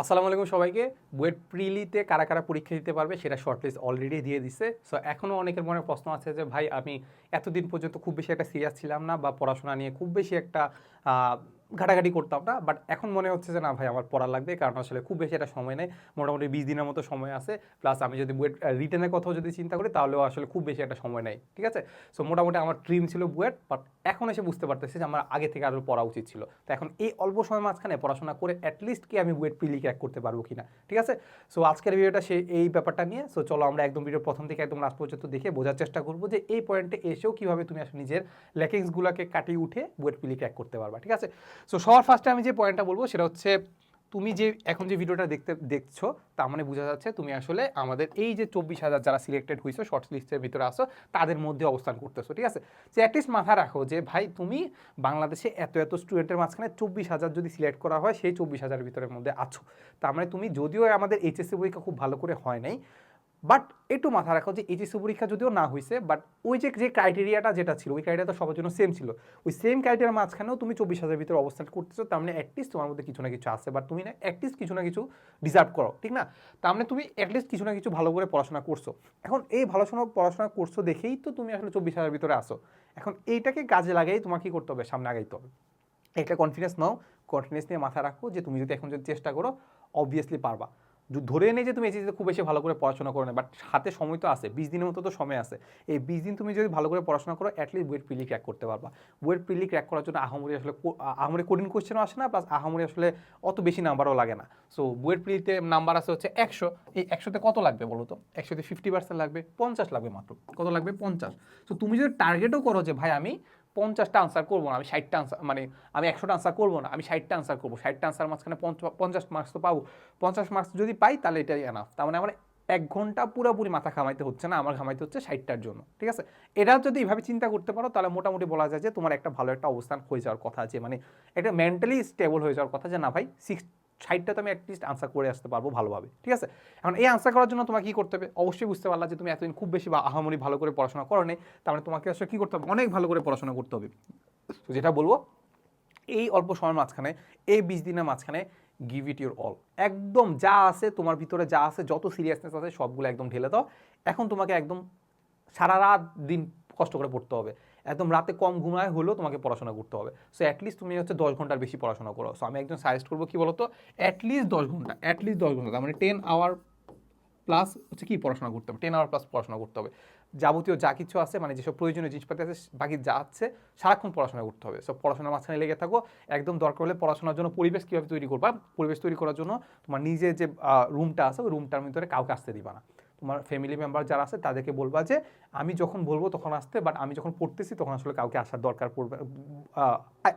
আসসালামু আলাইকুম সবাইকে। বুয়েট প্রিলিতে কারা কারা পরীক্ষা দিতে পারবে সেটা শর্টলিস্ট অলরেডি দিয়ে দিছে। সো এখনও অনেকের মনে প্রশ্ন আছে যে, ভাই, আমি এতদিন পর্যন্ত খুব বেশি একটা সিরিয়াস ছিলাম না বা পড়াশোনা নিয়ে খুব বেশি একটা ঘাটাঘাটি করতাম না বাট এখন মনে হচ্ছে যে, না ভাই, আমার পড়া লাগবে। কারণ আসলে খুব বেশি একটা সময় নেই, মোটামুটি বিশ দিনের মতো সময় আছে। প্লাস আমি যদি বুয়েট রিটার্নের কথাও যদি চিন্তা করি, তাহলেও আসলে খুব বেশি একটা সময় নেই, ঠিক আছে? সো মোটামুটি আমার ড্রিম ছিল বুয়েট বাট এখন এসে বুঝতে পারতেছি যে, আমার আগে থেকে আরও পড়া উচিত ছিল। তো এখন এই অল্প সময় মাঝখানে পড়াশোনা করে অ্যাটলিস্ট কি আমি বুয়েট প্রিলি ক্র্যাক করতে পারব কিনা, ঠিক আছে? সো আজকের ভিডিওটা সে এই ব্যাপারটা নিয়ে। সো চলো আমরা একদম ভিডিও প্রথম থেকে একদম লাস্ট পর্যন্ত দেখে বোঝার চেষ্টা করব যে, এই পয়েন্টে এসেও কীভাবে তুমি আসলে নিজের ল্যাকিংসগুলোকে কাটিয়ে উঠে বুয়েট প্রিলি ক্র্যাক করতে পারবা, ঠিক আছে? সো সবার ফার্স্টে আমি যে পয়েন্টটা বলব সেটা হচ্ছে তুমি যে এখন যে ভিডিওটা দেখতে, দেখছ, তার মানে বোঝা যাচ্ছে তুমি আসলে আমাদের এই যে চব্বিশ হাজার যারা সিলেক্টেড হয়েছো শর্ট লিস্টের ভিতরে আসো তাদের মধ্যে অবস্থান করতেছো, ঠিক আছে? যে অ্যাটলিস্ট মাথা রাখো যে ভাই, তুমি বাংলাদেশে এত এত স্টুডেন্টের মাঝখানে চব্বিশ হাজার যদি সিলেক্ট করা হয়, সেই চব্বিশ হাজারের ভিতরের মধ্যে আছো। তার মানে তুমি যদিও আমাদের এইচএসসি পরীক্ষা খুব ভালো করে হয় নাই বাট একটু মাথা রাখো যে এইচএসসি পরীক্ষা যদিও না হয়েছে বাট ওই যে যে ক্রাইটেরিয়াটা যেটা ছিল, ওই ক্রাইটেরিয়া তো সবার জন্য সেম ছিল। ওই সেম ক্রাইটেরিয়ার মাঝখানেও তুমি চব্বিশ হাজার ভিতরে অবস্থান করতেছো, তার মানে অ্যাটলিস্ট তোমার মধ্যে কিছু না কিছু আছে, বাট তুমি না অ্যাটলিস্ট কিছু না কিছু ডিজার্ভ করো, ঠিক না? তার মানে তুমি অ্যাটলিস্ট কিছু না কিছু ভালো করে পড়াশোনা করছ। এখন এই ভালো শোনা, পড়াশোনা করছ দেখেই তো তুমি আসলে চব্বিশ হাজার ভিতরে আসো এখন এইটাকে কাজে লাগাই তোমার কি করতে হবে? সামনে আগাইতে হবে। একটা কনফিডেন্স নাও কনফিডেন্স নিয়ে মাথা রাখো যে তুমি যদি এখন যদি চেষ্টা করো অবভিয়াসলি পারবা। ধরে এনে যে তুমি এসিতে খুব বেশি ভালো করে পড়াশোনা করো না বাট হাতে সময় তো আছে, বিশ দিনের মতো তো সময় আছে। এই বিশ দিন তুমি যদি ভালো করে পড়াশোনা করো অ্যাটলিস্ট বুয়েট প্রিলি ক্র্যাক করতে পারবা। বুয়েট প্রিলি ক্র্যাক করার জন্য আহামরি আসলে আহামরি কঠিন কোশ্চেনও আসে না প্লাস আহামরি আসলে অত বেশি নাম্বারও লাগে না। সো বুয়েট প্রিলিতে নাম্বার আছে হচ্ছে একশো। এই একশোতে কত লাগবে বলো তো? একশোতে ফিফটি পার্সেন্ট লাগবে, পঞ্চাশ লাগবে মাত্র। কত লাগবে? পঞ্চাশ। তো তুমি যদি টার্গেটও করো যে, ভাই, আমি পঞ্চাশটা আনসার করব না, আমি ষাটটা আনসার মানে আমি একশোটা আনসার করব না, আমি ষাটটা আনসার করব। ষাটটা আনসার মাঝখানে পঞ্চ- পঞ্চাশ মার্কস তো পাবো। পঞ্চাশ মার্কস যদি পাই, তাহলে এটাই এনাফ তার মানে আমার এক ঘণ্টা পুরোপুরি মাথা ঘামাইতে হচ্ছে না, আমার ঘামাইতে হচ্ছে ষাটটার জন্য, ঠিক আছে? এটা যদি এইভাবে চিন্তা করতে পারো, তাহলে মোটামুটি বলা যায় যে তোমার একটা ভালো একটা অবস্থান হয়ে যাওয়ার কথা আছে। মানে এটা মেন্টালি স্টেবল হয়ে যাওয়ার কথা যে, না ভাই সিক্স ষাটটা তো আমি অ্যাটলিস্ট আনসার করে আসতে পারব ভালোভাবে, ঠিক আছে? এখন এই আনসার করার জন্য তোমাকে কী করতে হবে? অবশ্যই বুঝতে পারলা যে তুমি এতদিন খুব বেশি বা আহামরি ভালো করে পড়াশোনা করো নেই তার মানে তোমাকে আসলে কী করতে হবে? অনেক ভালো করে পড়াশোনা করতে হবে। তো যেটা বলব, এই অল্প সময়ের মাঝখানে, এই বিশ দিনের মাঝখানে গিভ ইট ইউর অল একদম যা আছে, তোমার ভিতরে যা আছে, যত সিরিয়াসনেস আছে, সবগুলো একদম ঢেলে দাও। এখন তোমাকে একদম সারা রাত দিন কষ্ট করে পড়তে হবে। একদম রাতে কম ঘুমায় হলেও তোমাকে পড়াশোনা করতে হবে। সো অ্যাটলিস্ট তুমি হচ্ছে দশ ঘণ্টার বেশি পড়াশোনা করো। সো আমি একদম সাজেস্ট করব কি বলতো? অ্যাটলিস্ট দশ ঘণ্টা অ্যাটলিস্ট দশ ঘণ্টা মানে টেন আওয়ার প্লাস হচ্ছে কি পড়াশোনা করতে হবে। টেন আওয়ার প্লাস পড়াশোনা করতে হবে। যাবতীয় যা কিছু আছে মানে যেসব প্রয়োজনীয় জিনিসপাতি আছে, বাকি যা আছে, সারাক্ষণ পড়াশোনা করতে হবে। সব পড়াশোনার মাঝখানে লেগে থাকো। একদম দরকার হলে পড়াশোনার জন্য পরিবেশ কীভাবে তৈরি করবা? পরিবেশ তৈরি করার জন্য তোমার নিজের যে রুমটা আছে, ওই রুমটার ভিতরে কাউকে আসতে দিবা না। তোমার ফ্যামিলি মেম্বার যারা আছে তাদেরকে বলবা যে, আমি যখন বলব তখন আসতে। বাট আমি যখন পড়তেছি তখন আসলে কাউকে আসার দরকার পড়বে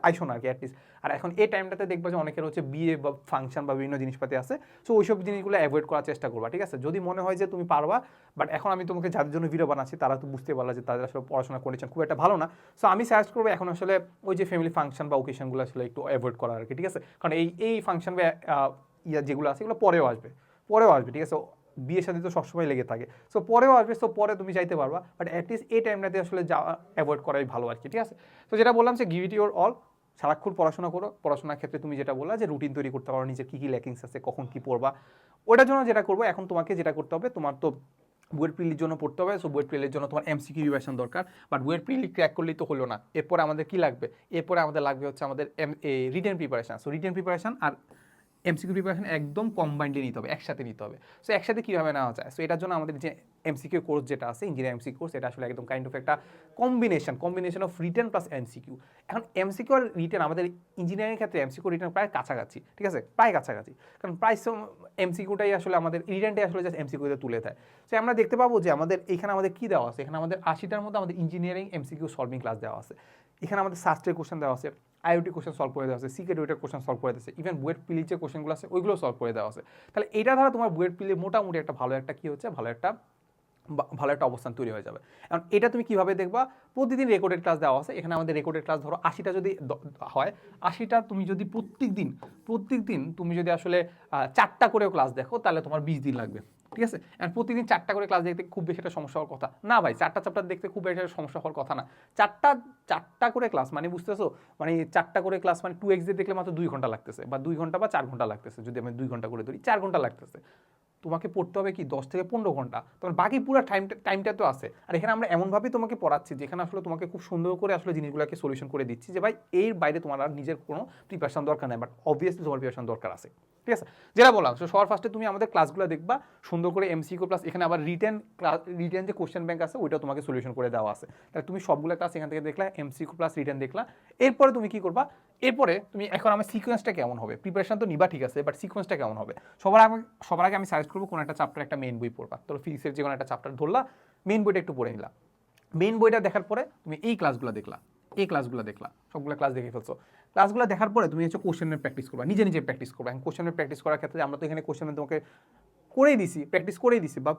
আইসো না আর কি অ্যাটলিস্ট আর এখন এই টাইমটাতে দেখবা যে অনেকের হচ্ছে বিয়ে বা ফাংশন বা বিভিন্ন জিনিসপাতি আছে। সো ওইসব জিনিসগুলো অ্যাভয়েড করার চেষ্টা করবা, ঠিক আছে? যদি মনে হয় যে তুমি পারবা বাট এখন আমি তোমাকে যাদের জন্য ভিডিও বানাচ্ছি তারা তো বুঝতে পারলা যে তাদের আসলে পড়াশোনা কন্ডিশন খুব একটা ভালো না। সো আমি সাজেস্ট করব এখন আসলে ওই যে ফ্যামিলি ফাংশন বা ওকেশনগুলো আসলে একটু অ্যাভয়েড করা আর কি ঠিক আছে? কারণ এই এই ফাংশন বা ইয়া যেগুলো আছে এগুলো পরেও আসবে পরেও আসবে, ঠিক আছে? বিয়ের সাথে তো সবসময় লেগে থাকে। সো পরেও আসবে সো পরে তুমি যাইতে পারবা বাট অ্যাটলিস্ট এই টাইমটাতে আসলে যাওয়া অ্যাভয়েড করাই ভালো আর কি ঠিক আছে? তো যেটা বললাম যে গিভ ইট ইউর অল সারাক্ষণ পড়াশোনা করো, পড়াশোনার ক্ষেত্রে তুমি যেটা বললা যে রুটিন তৈরি করতে পারো, নিজের কী কী ল্যাকিংস আছে, কখন কী পড়বা, ওটার জন্য যেটা করব, এখন তোমাকে যেটা করতে হবে, তোমার তো বুয়েট প্রিলির জন্য পড়তে হবে সো বুয়েট প্রিলির জন্য তোমার এমসিকিউ রিভিশন দরকার বাট বুয়েট প্রিলি ক্র্যাক করলেই তো হলো না, এরপরে আমাদের কী লাগবে? এরপরে আমাদের লাগবে হচ্ছে আমাদের M A written preparation so written preparation R MCQ preparation একদম কম্বাইন্ডলি নিতে হবে, একসাথে নিতে হবে। সো একসাথে কীভাবে নেওয়া যায়? সো এটার জন্য আমাদের যে এমসিকিউ কোর্স যেটা আছে ইঞ্জিনিয়ার এমসিকিউ কোর্স এটা আসলে একদম কাইন্ড অফ একটা combination combination of written plus MCQ এখন এমসিকিউ আর রিটার্ন আমাদের ইঞ্জিনিয়ারিং ক্ষেত্রে এমসিকিউ রিটার্ন প্রায় কাছাকাছি, ঠিক আছে? প্রায় কাছাকাছি। কারণ প্রায় এমসিকিউটাই আসলে আমাদের রিটার্নটাই আসলে জাস্ট এমসিকিউতে তুলে দেয়। সো আমরা দেখতে পাবো যে আমাদের এখানে আমাদের কী দেওয়া আছে? এখানে আমাদের আশিটার মধ্যে আমাদের ইঞ্জিনিয়ারিং এমসিকিউ সলভিং ক্লাস দেওয়া আছে। এখানে আমাদের সাস্টের কোশ্চেন দেওয়া আছে। আইওটি কোশ্চেন সলভ করে দেওয়া আছে সিকেট ওয়েটের কোশ্চেন সলভ করে দিচ্ছে ইভেন বুয়েট পিলির যে কোশ্চেনগুলো আছে ওইগুলো সলভ করে দেওয়া আছে। তাহলে এটা দ্বারা তোমার বুয়েট পিলির মোটামুটি একটা ভালো একটা কী হচ্ছে? ভালো একটা ভালো একটা অবস্থান তৈরি হয়ে যাবে। এখন এটা তুমি কীভাবে দেখবা? প্রতিদিন রেকর্ডেড ক্লাস দেওয়া আছে, এখানে আমাদের রেকর্ডেড ক্লাস ধরো আশিটা যদি হয়, আশিটা তুমি যদি প্রত্যেক দিন প্রত্যেক দিন তুমি যদি আসলে চারটা করেও ক্লাস দেখো, তাহলে তোমার বিশ দিন লাগবে। ঠিক আছে? অ্যান্ড প্রতিদিন চারটা করে ক্লাস দেখতে খুব বেশি একটা সমস্যা হওয়ার কথা। না ভাই, চারটা চ্যাপ্টার দেখতে খুব বেশি একটা সমস্যা হওয়ার কথা না। চারটা চারটা করে ক্লাস মানে বুঝতেছো? মানে চারটা করে ক্লাস মানে টু এক্স দেখলে মাত্র দুই ঘণ্টা লাগতেছে বা দুই ঘণ্টা বা চার ঘণ্টা লাগতেছে। যদি আমি দুই ঘণ্টা করে ধরি, চার ঘণ্টা লাগতেছে। তোমাকে পড়তে হবে কি দশ থেকে পনেরো ঘণ্টা? তোমার বাকি পুরো টাইমটা টাইমটা তো আছে। আর এখানে আমরা এমনভাবেই তোমাকে পড়াচ্ছি, যেখানে আসলে তোমাকে খুব সুন্দর করে আসলে জিনিসগুলোকে সলিউশন করে দিচ্ছি যে, ভাই, এর বাইরে তোমার আর নিজের কোনো প্রিপারেশন দরকার নেই বাট অবভিয়াসলি তোমার প্রিপারেশন দরকার আছে। ঠিক আছে? যেটা বললাম সো সবার ফার্স্টে তুমি আমাদের ক্লাসগুলো দেখবা, সুন্দর করে এমসিকিউ প্লাস এখানে আবার রিটেন ক্লাস রিটেন যে কোশ্চেন ব্যাংক আছে, ওইটাও তোমাকে সলিউশন করে দেওয়া আছে। তাহলে তুমি সবগুলো ক্লাস এখান থেকে দেখলা এমসিকিউ প্লাস রিটেন দেখলা। এরপরে তুমি কি করবা এরপরে তুমি এখন আমার সিকোয়েন্সটা কেমন হবে? প্রিপারেশন তো নিবা ঠিক আছে বাট সিকোয়েন্সটা কেমন হবে? সবার আগে সবার আগে আমি সাজেস্ট করব কোনো একটা চ্যাপ্টার একটা মেন বই পড়বা। তোর ফিজিক্সের যে কোনো একটা চ্যাপ্টার ধরলা মেন বইটা একটু পড়ে নিলা। মেন বইটা দেখার পরে তুমি এই ক্লাসগুলো দেখলা, এই ক্লাসগুলো দেখলা, সবগুলো ক্লাস দেখে ফেলছো। ক্লাসগুলো দেখার পরে তুমি হচ্ছে কোশ্চেনের প্র্যাকটিস করবা, নিজে নিজে প্র্যাকটিস করবা। এখন কোশ্চেনের প্র্যাকটিস করার ক্ষেত্রে আমরা তো এখানে কোশ্চেনে তোমাকে করেই দিছি প্র্যাকটিস করেই দিছি বা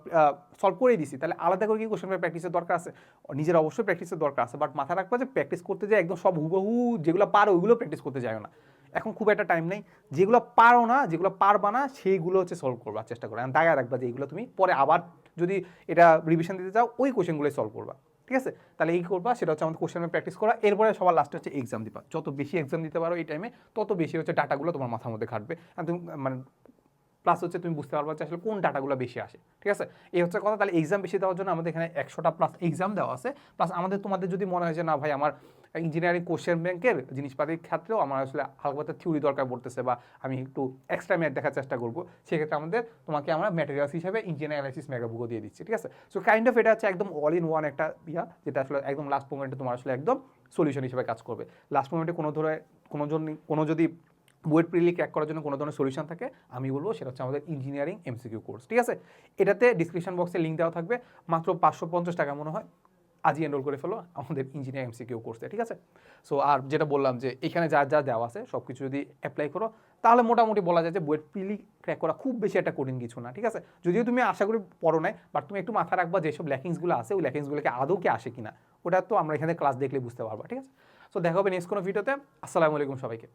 সলভ করেই দিছি। তাহলে আলাদা করে কি কোশ্চেন পেপার প্র্যাকটিসের দরকার আছে? নিজের অবশ্যই প্র্যাকটিসের দরকার আছে বাট মাথা রাখবা যে প্র্যাকটিস করতে যায় একদম সব হুবহু যেগুলো পারো ওইগুলো প্র্যাকটিস করতে যায় না। এখন খুব একটা টাইম নেই। যেগুলো পারো না, যেগুলো পারবা না, সেইগুলো হচ্ছে সলভ করবার চেষ্টা করো। দাগায় রাখবা যে এইগুলো তুমি পরে আবার যদি এটা রিভিশন দিতে চাও, ওই কোশ্চেনগুলোই সলভ করবা। ঠিক আছে? তাহলে এই করবা? সেটা হচ্ছে আমাদের কোশ্চেনের প্র্যাকটিস করা। এরপরে সবার লাস্টে হচ্ছে এক্সাম দিবা। যত বেশি এক্সাম দিতে পারো এই টাইমে তত বেশি হচ্ছে ডাটাগুলো তোমার মাথার মধ্যে খাটবে। তুমি মানে প্লাস হচ্ছে তুমি বুঝতে পারবা যে আসলে কোন ডাটাগুলো বেশি আসে, ঠিক আছে? এই হচ্ছে কথা। তাহলে এক্সাম বেশি দেওয়ার জন্য আমাদের এখানে একশোটা প্লাস এক্সাম দেওয়া আছে। প্লাস আমাদের তোমাদের যদি মনে হয় যে, না ভাই, আমার ইঞ্জিনিয়ারিং কোশ্চেন ব্যাংকের জিনিসপাতির ক্ষেত্রেও আমার আসলে হালকা থিওরি দরকার পড়তেছে বা আমি একটু এক্সট্রা ম্যাথ দেখার চেষ্টা করব, সেক্ষেত্রে আমাদের তোমাকে আমরা ম্যাটেরিয়ালস হিসেবে ইঞ্জিনিয়ার অ্যানালিসিস মেগাবুকও দিয়ে দিচ্ছি, ঠিক আছে? সো কাইন্ড অফ এটা হচ্ছে একদম অল ইন ওয়ান একটা ইয়া, যেটা আসলে একদম লাস্ট মোমেন্টে তোমার আসলে একদম সলিউশন হিসেবে কাজ করবে। লাস্ট মোমেন্টে কোনো ধরে কোনো জন্য কোনো যদি বুয়েট প্রিলি ক্র্যাক করার জন্য কোনো ধরনের সলিউশন থাকে, আমি বলব সেটা হচ্ছে আমাদের ইঞ্জিনিয়ারিং এমসিকিউ কোর্স ঠিক আছে? এটাতে ডিসক্রিপশন বক্সে লিঙ্ক দেওয়া থাকবে, মাত্র পাঁচশো পঞ্চাশ টাকা মনে হয়, আজই এনরোল করে ফেলো আমাদের ইঞ্জিনিয়ারিং এমসিকিউ কোর্সে ঠিক আছে? সো আর যেটা বললাম যে এখানে যা যা দেওয়া আছে সব কিছু যদি অ্যাপ্লাই করো, তাহলে মোটামুটি বলা যায় যে বুয়েট প্রিলি ক্র্যাক করা খুব বেশি একটা কঠিন কিছু না, ঠিক আছে? যদিও তুমি আশা করি পড়ো নাই বাট তুমি একটু মাথা রাখবা যেসব ল্যাকিংসগুলো আছে, ওই ল্যাকিংসগুলোকে আদৌ কি আসে কিনা, ওটা তো আমরা এখানে ক্লাস দেখলে বুঝতে পারবা, ঠিক আছে? সো দেখা হবে নেক্সট কোনো ভিডিওতে আসসালামু আলাইকুম সবাইকে।